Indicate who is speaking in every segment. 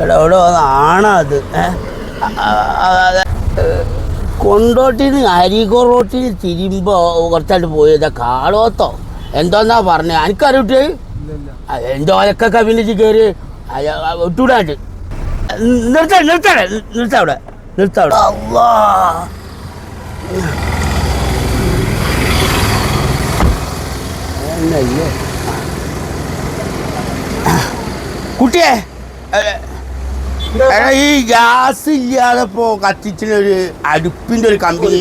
Speaker 1: എടാ ഇവിടെ ആണത് കൊണ്ടോട്ടിന്ന് അരീക്കോ റോട്ടിൽ തിരിയുമ്പോ കുറച്ചായിട്ട് പോയത് കാളോത്തോ. എന്തോന്നാ പറഞ്ഞേ? എനിക്കറിയിട്ട് എന്തോ അതൊക്കെ കവിനിച്ച് കയറി വിട്ടൂടാണ്ട് നിർത്ത നിർത്തടെ നിർത്തവിടെ അവിടെ അല്ലേ അവിടെ അല്ലാ എന്നയ്യോ കുട്ടിയെ ഈ ഗ്യാസ് ഇല്ലാതെ ഇപ്പോ കത്തിച്ചിന് ഒരു അടുപ്പിന്റെ ഒരു കമ്പനി.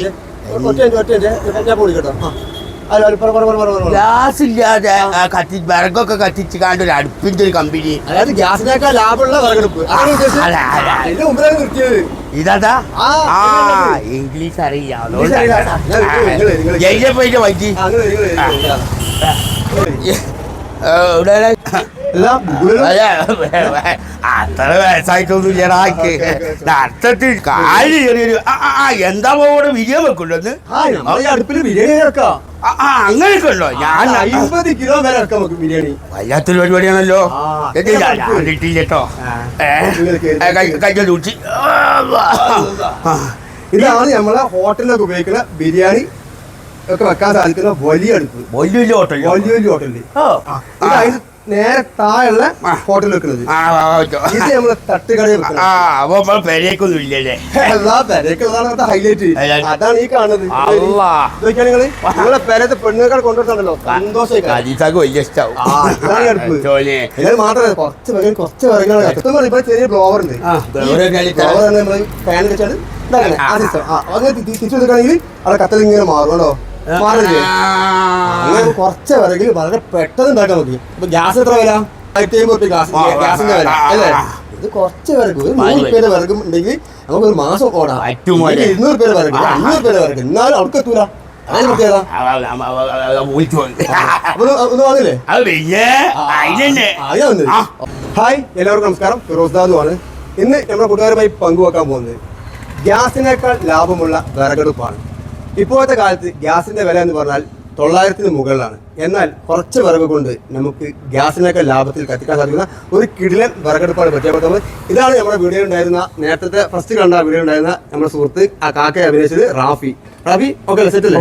Speaker 1: ഗ്യാസ് ഇല്ലാതെ കത്തി വിറകൊക്കെ കത്തിച്ച് കാണ്ട് ഒരു അടുപ്പിന്റെ ഒരു കമ്പനി.
Speaker 2: അതായത് ഗ്യാസിനേക്കാൾ ലാഭമുള്ള വിറകെടുപ്പ്.
Speaker 1: ഇതാ.
Speaker 2: ആ, ഇംഗ്ലീഷ്
Speaker 1: അറിയാം ജയിലെ പോയിട്ട് വൈകി. ഇവിടെ അത്ര വയസ്സായിട്ടൊന്നുമില്ലടാ അർത്ഥത്തിൽ കാൽ ചെറിയൊരു ആ, ആ, ആ, എന്താ പോടെ വിജയം
Speaker 2: ആ, നമ്മൾ ബിരിയാണി ഇറക്കാം
Speaker 1: ആ ആ, അങ്ങനെയൊക്കെ ഉണ്ടോ? ഞാൻ
Speaker 2: അമ്പത് കിലോ വരെ ഇറക്കാം നമുക്ക് ബിരിയാണി.
Speaker 1: വല്ലാത്തൊരു പരിപാടിയാണല്ലോ.
Speaker 2: കേട്ടോ
Speaker 1: ഇത് ഞാൻ കണ്ടിട്ടില്ലട്ടോ
Speaker 2: ആ,
Speaker 1: ഏ
Speaker 2: നിങ്ങൾ കേറി.
Speaker 1: കൈ
Speaker 2: ഇതാണ് നമ്മളെ ഹോട്ടലിലൊക്കെ ഉപയോഗിക്കുന്ന ബിരിയാണി ഒക്കെ വെക്കാൻ സാധിക്കുന്ന വലിയ അടുപ്പ്.
Speaker 1: വലിയ വലിയ ഹോട്ടൽ
Speaker 2: വലിയ വലിയ ഹോട്ടലിൽ നേരെ താഴെയുള്ള ഹോട്ടൽ വെക്കുന്നത് ഇത് നമ്മളെ തട്ടുകടയിൽ
Speaker 1: ആ
Speaker 2: വെക്കുന്നത്
Speaker 1: അപ്പൊ നമ്മൾ പെരേക്കൊന്നും ഇല്ലല്ലേ?
Speaker 2: എല്ലാ പെരക്കുള്ളതാണ് ഹൈലൈറ്റ്. അതാണ് ഈ കാണുന്നത്.
Speaker 1: അല്ലാ.
Speaker 2: ഇതൊക്കെയാണ് നിങ്ങൾ നിങ്ങളെ പെരത്തെ പെണ്ണുങ്ങൾ കൊണ്ടുവരുന്നുണ്ടല്ലോ സന്തോഷം
Speaker 1: വലിയ
Speaker 2: മാത്രമല്ല കുറച്ച് ചെറിയ ബ്ലോവർ ഉണ്ട്. ബ്ലോവർ ഫാൻ വെച്ചാൽ അങ്ങനെ തിരിച്ചു കൊടുക്കുകയാണെങ്കിൽ അവിടെ കത്തലിങ്ങനെ മാറും കേട്ടോ. കുറച്ച് വിറകിൽ വളരെ പെട്ടെന്ന് ഉണ്ടാക്കാൻ നോക്കി. ഇപ്പൊ ഗ്യാസ് എത്ര വില? ആയിരത്തി അമ്പത് ഗ്യാസ് ഗ്യാസിന്റെ വില അല്ലേ? ഇത് കുറച്ച് വിറക് ഒരു
Speaker 1: മൂന്ന്
Speaker 2: നൂറ് രൂപയുടെ വിറകും ഉണ്ടെങ്കിൽ നമുക്ക് ഒരു മാസം ഓടാം. ഇരുന്നൂറ് പേര് വിറക്. അഞ്ഞൂറ് പേര് വിറക് എന്നാലും അവർക്ക് എത്തൂല. ഹായ് എല്ലാവർക്കും നമസ്കാരം. ഫിറോസ് ദാദു ഇന്ന് നമ്മുടെ കൂട്ടുകാരുമായി പങ്കുവെക്കാൻ പോകുന്നത് ഗ്യാസിനേക്കാൾ ലാഭമുള്ള വിറകെടുപ്പാണ് ഇപ്പോഴത്തെ കാലത്ത് ഗ്യാസിന്റെ വില എന്ന് പറഞ്ഞാൽ തൊള്ളായിരത്തിന് മുകളിലാണ്. എന്നാൽ കുറച്ച് വിറക് കൊണ്ട് നമുക്ക് ഗ്യാസിനൊക്കെ ലാഭത്തിൽ കത്തിക്കാൻ സാധിക്കുന്ന ഒരു കിടിലൻ വിറകെടുപ്പാണ് പരിചയപ്പെടുത്തുന്നത് ഇതാണ് നമ്മുടെ വീഡിയോ ഉണ്ടായിരുന്ന നേരത്തെ ഫസ്റ്റ് കണ്ട വീഡിയോ ഉണ്ടായിരുന്ന നമ്മുടെ സുഹൃത്ത് ആ കാക്കയെ അഭിനയിച്ചത് Rafi. Rafi okay set.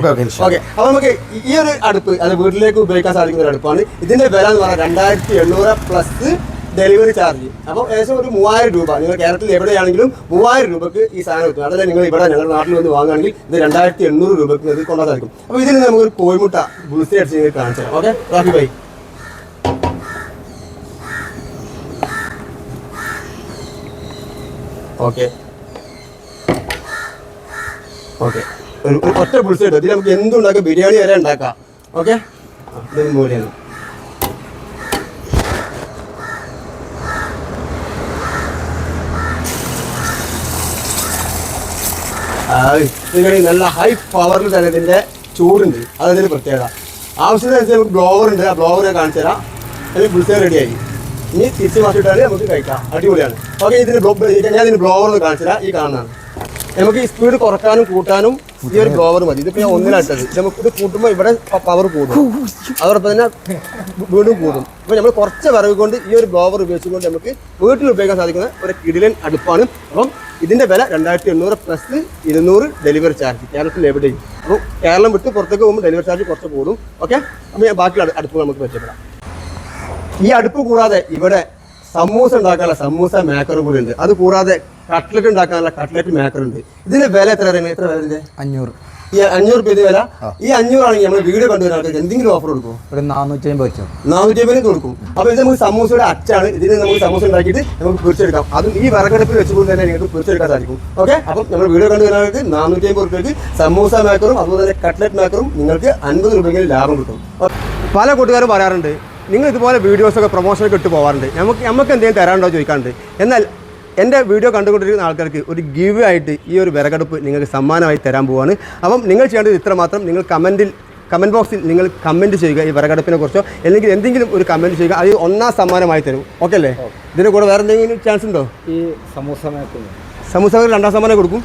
Speaker 2: Okay അപ്പൊ നമുക്ക് ഈ ഒരു അടുപ്പ് അത് വീട്ടിലേക്ക് ഉപയോഗിക്കാൻ സാധിക്കുന്ന ഒരു അടുപ്പാണ്. ഇതിന്റെ വില എന്ന് പറഞ്ഞാൽ രണ്ടായിരത്തി എണ്ണൂറ് പ്ലസ് ഡെലിവറി ചാർജ് അപ്പോൾ ഏകദേശം ഒരു മൂവായിരം രൂപ. നിങ്ങൾ കേരളത്തിൽ എവിടെയാണെങ്കിലും മൂവായിരം രൂപക്ക് ഈ സാധനം കിട്ടും. അതല്ല നിങ്ങൾ ഇവിടെ ഞങ്ങളുടെ നാട്ടിൽ വന്ന് വാങ്ങുകയാണെങ്കിൽ ഇത് രണ്ടായിരത്തി എണ്ണൂറ് രൂപക്ക് ഇത് കൊണ്ടാൻ സാധിക്കും അപ്പോൾ ഇതിന് നമുക്ക് ഒരു കോഴിമുട്ട ബുൾസി അടിച്ച് നിങ്ങൾക്ക് കാണിച്ചു okay Rafi bye. Okay. Okay. ഒരു ഒറ്റ കിട്ടും. ഇതിൽ നമുക്ക് എന്തുണ്ടാക്കാം? ബിരിയാണി വരെ ഉണ്ടാക്കാം. ഓക്കെ? ഇത് മൂലയാണ് ഇതിന് നല്ല ഹൈ പവറിൽ തന്നെ ഇതിന്റെ ചൂടുണ്ട്. അതതിന്റെ പ്രത്യേകത? ആവശ്യത്തിനനുസരിച്ച് നമുക്ക് ബ്ലോവർ ഉണ്ട്. ആ ബ്ലോവറെ കാണിച്ചു തരാം. അതിൽ ബുൾസേ റെഡിയായി ഇനി തിരിച്ച് മാറ്റിയിട്ടാണ് നമുക്ക് കഴിക്കാം. അടിപൊളിയാണ്. ഓക്കെ ബ്ലോ- ഞാൻ ഇതിന് ബ്ലോവർ ഒന്ന് കാണിച്ചു തരാം. ഈ കാണുന്നതാണ്. നമുക്ക് ഈ സ്പീഡ് കുറക്കാനും കൂട്ടാനും ഈ ഒരു ബ്ലോവർ മതി. ഇതിപ്പോ ഞാൻ ഒന്നിനായിട്ടത് ഇത് നമുക്ക് ഇത് കൂട്ടുമ്പോൾ ഇവിടെ പവർ കൂടും. അതോടൊപ്പം തന്നെ വീണ്ടും കൂടും. അപ്പൊ നമ്മൾ കുറച്ച് വരവ് കൊണ്ട് ഈ ഒരു ബ്ലോവർ ഉപയോഗിച്ചുകൊണ്ട് നമുക്ക് വീട്ടിൽ ഉപയോഗിക്കാൻ സാധിക്കുന്ന ഒരു കിടിലൻ അടുപ്പാണ്. അപ്പം ഇതിന്റെ വില രണ്ടായിരത്തി എണ്ണൂറ് പ്ലസ് ഇരുന്നൂറ് ഡെലിവറി ചാർജ് കേരളത്തിൽ എവിടെയും. അപ്പോൾ കേരളം വിട്ട് പുറത്തേക്ക് പോകുമ്പോൾ ഡെലിവറി ചാർജ് കുറച്ച് കൂടും. ഓക്കെ അപ്പോൾ ഞാൻ ബാക്കിയുള്ള അടുപ്പ് നമുക്ക് പരിചയപ്പെടാം. ഈ അടുപ്പ് കൂടാതെ ഇവിടെ സമൂസ ഉണ്ടാക്കാനുള്ള സമൂസ മേക്കറും കൂടി ഉണ്ട്. അത് കൂടാതെ കട്ട്ലറ്റ് ഉണ്ടാക്കാനുള്ള കട്ട്ലറ്റ് മേക്കർ ഉണ്ട് ഇതിന്റെ വില എത്ര പറയുന്നത് എത്ര വില
Speaker 3: അഞ്ഞൂറ്.
Speaker 2: ഈ അഞ്ഞൂറ് രൂപ വില? ഈ അഞ്ഞൂറാണെങ്കിൽ നമ്മൾ വീഡിയോ കണ്ടുവരുന്ന ആൾക്കാർക്ക് എന്തെങ്കിലും ഓഫർ കൊടുക്കും
Speaker 3: ഒരു നാനൂറ്റി അമ്പത് വെച്ചോ.
Speaker 2: നാനൂറ്റി അമ്പതിന് കൊടുക്കും. അപ്പോൾ ഇത് നമുക്ക് സമൂസയുടെ അച്ചാണ്. ഇതിന് നമുക്ക് സമൂസ ഉണ്ടാക്കിയിട്ട് നമുക്ക് പിടിച്ചെടുക്കാം അതും ഈ വിറകടുപ്പിൽ വെച്ചുകൊണ്ട് തന്നെ നിങ്ങൾക്ക് പിടിച്ചെടുക്കാൻ സാധിക്കും. ഓക്കെ അപ്പം നമ്മൾ വീഡിയോ കണ്ടുവരുന്നവർക്ക് നാനൂറ്റി അമ്പത് രൂപയ്ക്ക് സമൂസ മേക്കറും അതുപോലെ തന്നെ കട്ട്ലറ്റ് മേക്കറും നിങ്ങൾക്ക് അൻപത് രൂപയ്ക്ക് ലാഭം കിട്ടും. പല കൂട്ടുകാരും പറയാറുണ്ട് നിങ്ങൾ ഇതുപോലെ വീഡിയോസൊക്കെ പ്രൊമോഷനൊക്കെ ഇട്ട് പോകാറുണ്ട് നമുക്ക് നമുക്ക് എന്തെങ്കിലും തരാനുണ്ടോ ചോദിക്കാറുണ്ട്. എന്നാൽ എന്റെ വീഡിയോ കണ്ടുകൊണ്ടിരിക്കുന്ന ആൾക്കാർക്ക് ഒരു ഗിവ് ആയിട്ട് ഈ ഒരു വിറകടുപ്പ് നിങ്ങൾക്ക് സമ്മാനമായി തരാൻ പോവാണ്. അപ്പം നിങ്ങൾ ചെയ്യേണ്ടത് ഇത്ര മാത്രം നിങ്ങൾ കമന്റിൽ കമന്റ് ബോക്സിൽ നിങ്ങൾ കമന്റ് ചെയ്യുക ഈ വിറകടുപ്പിനെ കുറിച്ചോ അല്ലെങ്കിൽ എന്തെങ്കിലും ഒരു കമന്റ് ചെയ്യുക അത് ഒന്നാം സമ്മാനമായി തരും. ഓക്കെ അല്ലേ? ഇതിന്റെ കൂടെ വേറെ എന്തെങ്കിലും ചാൻസ് ഉണ്ടോ?
Speaker 3: ഈ സമൂസ
Speaker 2: സമൂസ മേക്കർ രണ്ടാം സമ്മാനം കൊടുക്കും.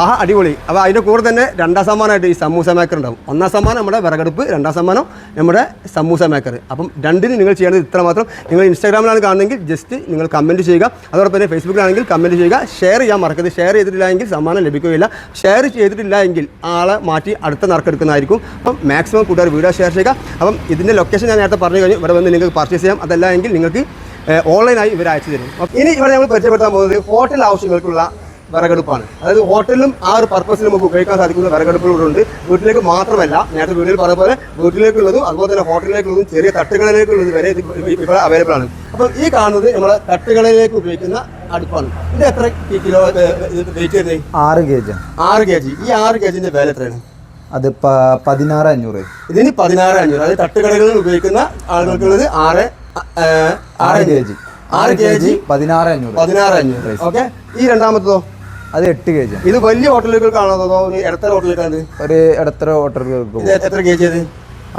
Speaker 2: ആഹാ അടിപൊളി. അപ്പോൾ അതിന്റെ കൂടെ തന്നെ രണ്ടാം സമ്മാനമായിട്ട് ഈ സമൂസ മേക്കർ ഉണ്ടാവും. ഒന്നാം സമ്മാനം നമ്മുടെ വിറകടുപ്പ് രണ്ടാം സമ്മാനം നമ്മുടെ സമൂസ മേക്കർ അപ്പം രണ്ടിന് നിങ്ങൾ ചെയ്യേണ്ടത് ഇത്ര മാത്രം നിങ്ങൾ ഇൻസ്റ്റാഗ്രാമിലാണ് കാണുന്നതെങ്കിൽ ജസ്റ്റ് നിങ്ങൾ കമന്റ് ചെയ്യുക. അതോടൊപ്പം തന്നെ ഫേസ്ബുക്കിലാണെങ്കിൽ കമന്റ് ചെയ്യുക. ഷെയർ ചെയ്യാൻ മറക്കരുത്. ഷെയർ ചെയ്തിട്ടില്ല എങ്കിൽ സമ്മാനം ലഭിക്കുകയില്ല. ഷെയർ ചെയ്തിട്ടില്ല എങ്കിൽ ആളെ മാറ്റി അടുത്ത നറുക്കെടുക്കുന്നതായിരിക്കും അപ്പം മാക്സിമം കൂട്ടുകാർ വീഡിയോ ഷെയർ ചെയ്യുക. അപ്പം ഇതിന്റെ ലൊക്കേഷൻ ഞാൻ നേരത്തെ പറഞ്ഞു കഴിഞ്ഞു. ഇവിടെ വന്ന് നിങ്ങൾക്ക് പർച്ചേസ് ചെയ്യാം. അതല്ല എങ്കിൽ നിങ്ങൾക്ക് ഓൺലൈനായി ഇവർ അയച്ചു തരും. ഇനി ഇവിടെ നമ്മൾ പരിചയപ്പെടുത്താൻ പോകുന്നത് ഹോട്ടൽ ആവശ്യങ്ങൾക്കുള്ള വിറകടുപ്പാണ്. അതായത് ഹോട്ടലിലും ആ ഒരു പർപ്പസിൽ നമുക്ക് ഉപയോഗിക്കാൻ സാധിക്കുന്ന വിറകടുപ്പുകളുണ്ട് വീട്ടിലേക്ക് മാത്രമല്ല നേരത്തെ വീട്ടിൽ പറഞ്ഞ പോലെ വീട്ടിലേക്കുള്ളതും അതുപോലെ തന്നെ ഹോട്ടലിലേക്കുള്ളതും ചെറിയ തട്ടുകളിലേക്കുള്ളത് വരെ ഇത് ഇവിടെ അവൈലബിൾ ആണ്. അപ്പം ഈ കാണുന്നത് നമ്മൾ തട്ടുകളിലേക്ക് ഉപയോഗിക്കുന്ന അടുപ്പാണ്. ഇത് എത്ര കിലോ വെയിറ്റ് വരുന്നത്?
Speaker 3: ആറ് കെ ജി
Speaker 2: ആറ് കെ ജി ഈ ആറ് കെ ജിന്റെ വില എത്രയാണ്?
Speaker 3: അത് പതിനാറ് അഞ്ഞൂറ്.
Speaker 2: ഇതിന് പതിനാറ് അഞ്ഞൂറ്. അതായത് തട്ടുകടകളിൽ ഉപയോഗിക്കുന്ന ആളുകൾക്കുള്ളത് ആറ് ആറ് കെ ജി. ആറ് കെ ജി
Speaker 3: പതിനാറ് അഞ്ഞൂറ്.
Speaker 2: പതിനാറ് അഞ്ഞൂറ്. ഓക്കെ. ഈ രണ്ടാമത്തതോ?
Speaker 3: അത് എട്ട് കെ ജി
Speaker 2: ഇത് വലിയ ഹോട്ടലുകൾക്കാണോ അതോ ഒരു ഇടത്തര ഹോട്ടലുകൾ
Speaker 3: ഒരു ഇടത്തര
Speaker 2: ഹോട്ടലുകൾക്ക് എത്ര കെ ജി അത്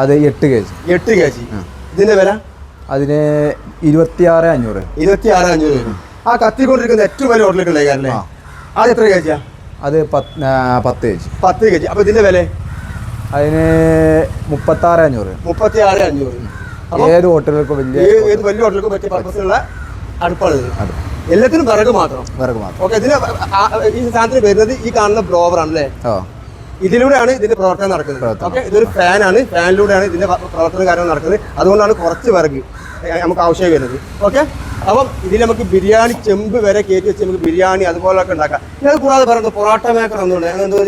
Speaker 3: അത് എട്ട് കെ ജി.
Speaker 2: എട്ട് കെ ജി. ഇതിന്റെ വില?
Speaker 3: അതിന് ഇരുപത്തിയാറ് അഞ്ഞൂറ്.
Speaker 2: ഇരുപത്തി ആറ് അഞ്ഞൂറ് ആ കത്തിക്കൊണ്ടിരിക്കുന്ന ഏറ്റവും വലിയ ഹോട്ടലുകളിലേക്കല്ലേ
Speaker 3: ആ.
Speaker 2: അത് എത്ര കെ ജിയാ?
Speaker 3: അത് പത്ത് കെ ജി.
Speaker 2: പത്ത് കെ ജി. അപ്പൊ ഇതിന്റെ വില?
Speaker 3: അതിന് മുപ്പത്താറ് അഞ്ഞൂറ്.
Speaker 2: മുപ്പത്തി ആറ് അഞ്ഞൂറ്.
Speaker 3: ഏത് ഹോട്ടലുകൾക്കും വലിയ
Speaker 2: ഏത് വലിയ ഹോട്ടലുകൾക്കും പറ്റിയ പർപ്പസിലുള്ള അടുപ്പാണ്
Speaker 3: അതെ.
Speaker 2: എല്ലാത്തിനും വിറക് മാത്രം.
Speaker 3: വിറക് മാത്രം.
Speaker 2: ഓക്കെ ഇതിന് ഈ സാധനത്തിന് വരുന്നത് ഈ കാണുന്ന ബ്ലോവർ ആണല്ലേ
Speaker 3: ഓ
Speaker 2: ഇതിലൂടെയാണ് ഇതിന്റെ പ്രവർത്തനം നടക്കുന്നത്. ഓക്കെ ഇതൊരു ഫാനാണ്. ഫാനിലൂടെയാണ് ഇതിന്റെ പ്രവർത്തന കാര്യങ്ങൾ നടക്കുന്നത്. അതുകൊണ്ടാണ് കുറച്ച് വിറക്. നമുക്ക് ആവശ്യമായി വരുന്നത്. ഓക്കെ? അപ്പം ഇതിൽ നമുക്ക് ബിരിയാണി ചെമ്പ് വരെ കയറ്റി വെച്ച് നമുക്ക് ബിരിയാണി അതുപോലൊക്കെ ഉണ്ടാക്കാം. ഇത് കൂടാതെ പറയുന്നത് പൊറോട്ട മേക്കർ ഒന്നുണ്ട് എന്തോ.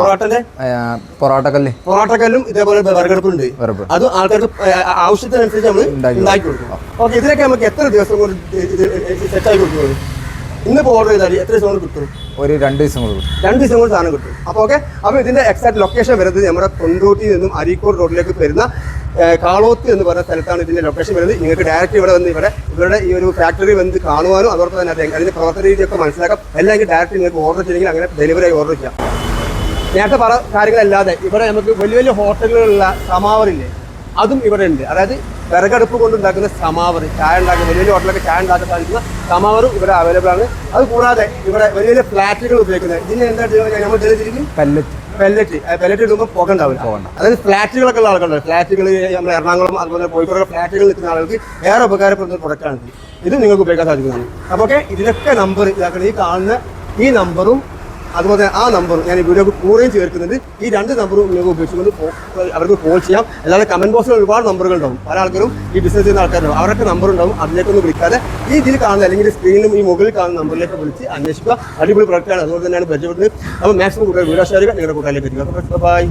Speaker 2: പൊറോട്ടന്റെ?
Speaker 3: പൊറോട്ടക്കല്ല്.
Speaker 2: പൊറോട്ടക്കല്ലും ഇതേപോലെ വിറകെടുപ്പുണ്ട്
Speaker 3: വിറക്.
Speaker 2: അത് ആൾക്കാർക്ക് ആവശ്യത്തിനനുസരിച്ച് നമ്മൾ
Speaker 3: ഉണ്ടാക്കി
Speaker 2: കൊടുക്കും. ഓക്കെ ഇതിനൊക്കെ നമുക്ക് എത്ര ദിവസം കൊണ്ട് സെറ്റായി കൊടുക്കുന്നത് ഇന്നിപ്പോൾ ഓർഡർ ചെയ്താൽ എത്ര ദിവസം കൊണ്ട് കിട്ടും?
Speaker 3: ഒരു രണ്ട് ദിവസം കൊണ്ട്
Speaker 2: രണ്ട് ദിവസം കൊണ്ട് സാധനം കിട്ടും. അപ്പോൾ ഓക്കെ അപ്പോൾ ഇതിന്റെ എക്സാക്ട് ലൊക്കേഷൻ വരുന്നത് നമ്മുടെ കൊണ്ടോട്ടിയിൽ നിന്നും അരീക്കോട് റോഡിലേക്ക് വരുന്ന കാളോത്ത് എന്ന് പറയുന്ന സ്ഥലത്താണ് ഇതിന്റെ ലൊക്കേഷൻ വരുന്നത്. നിങ്ങൾക്ക് ഡയറക്റ്റ് ഇവിടെ വന്ന് ഇവിടെ ഇവരുടെ ഈ ഒരു ഫാക്ടറി വന്ന് കാണുവാനും അതോടൊപ്പം തന്നെ അറിയാം അതിന്റെ പ്രവർത്തന രീതിയൊക്കെ മനസ്സിലാക്കാം. അല്ലെങ്കിൽ ഡയറക്റ്റ് നിങ്ങൾക്ക് ഓർഡർ ചെയ്തെങ്കിൽ അങ്ങനെ ഡെലിവറി ആയി ഓർഡർ ചെയ്യാം. നേരത്തെ പറ കാര്യങ്ങളല്ലാതെ ഇവിടെ നമുക്ക് വലിയ വലിയ ഹോട്ടലുകളിലുള്ള സമാവറില്ലേ അതും ഇവിടെ ഉണ്ട്. അതായത് വിറകടുപ്പ് കൊണ്ടുണ്ടാക്കുന്ന സമാവർ ചായ ഉണ്ടാക്കുന്ന വലിയ വലിയ ഹോട്ടലൊക്കെ ചായ ഉണ്ടാക്കാൻ സാധിക്കുന്ന സമാവറും ഇവിടെ അവൈലബിൾ ആണ്. അത് കൂടാതെ ഇവിടെ വലിയ വലിയ ഫ്ലാറ്റുകൾ ഉപയോഗിക്കുന്നത്. ഇതിന് എന്താ? നമ്മൾ ചെയ്തിരിക്കും
Speaker 3: പെല്ലറ്റ്
Speaker 2: പെല്ലറ്റ് പെല്ലറ്റ് ഇടുമ്പോൾ പുക ഉണ്ടാവില്ല. അതായത് ഫ്ലാറ്റുകളൊക്കെ ഉള്ള ആളുകളുണ്ട്. ഫ്ലാറ്റുകൾ നമ്മുടെ എറണാകുളം അതുപോലെ കോഴിക്കോട് ഫ്ലാറ്റുകൾ നിൽക്കുന്ന ആളുകൾക്ക് ഏറെ ഉപകാരപ്പെടുന്ന ഒരു പ്രൊഡക്റ്റാണ് ഇത്. നിങ്ങൾക്ക് ഉപയോഗിക്കാൻ സാധിക്കുന്നതാണ്. അപ്പോൾ ഓക്കെ ഇതിലൊക്കെ നമ്പർ ഇതാക്കണം ഈ കാണുന്ന ഈ നമ്പറും അതുപോലെ ആ നമ്പർ ഞാൻ ഈ വീഡിയോക്ക് കൂടെയും ചേർക്കുന്നുണ്ട്. ഈ രണ്ട് നമ്പറും നിങ്ങൾക്ക് ഉപയോഗിച്ചുകൊണ്ട് അവർക്ക് കോൾ ചെയ്യാം. അല്ലാതെ കമന്റ് ബോക്സിൽ ഒരുപാട് നമ്പറുകൾ ഉണ്ടാവും. പല ആൾക്കാരും ഈ ബിസിനസ് ചെയ്യുന്ന ആൾക്കാരുണ്ടാവും. അവരൊക്കെ നമ്പർ ഉണ്ടാവും. അതിലേക്കൊന്നും വിളിക്കാതെ ഈ ഇതിൽ കാണുന്ന അല്ലെങ്കിൽ സ്ക്രീനിലും ഈ മുകളിൽ കാണുന്ന നമ്പറിലേക്ക് വിളിച്ച് അന്വേഷിക്കുക. അടിപൊളി പ്രൊഡക്റ്റാണ് അതുപോലെ തന്നെയാണ് പരിചയപ്പെടുന്നത്. അപ്പോൾ മാക്സിമം കൂടുതൽ വീഡിയോ ഷെയർ ചെയ്യുക നിങ്ങളുടെ കൂട്ടാലേക്ക് എത്തിക്കുക. ബൈ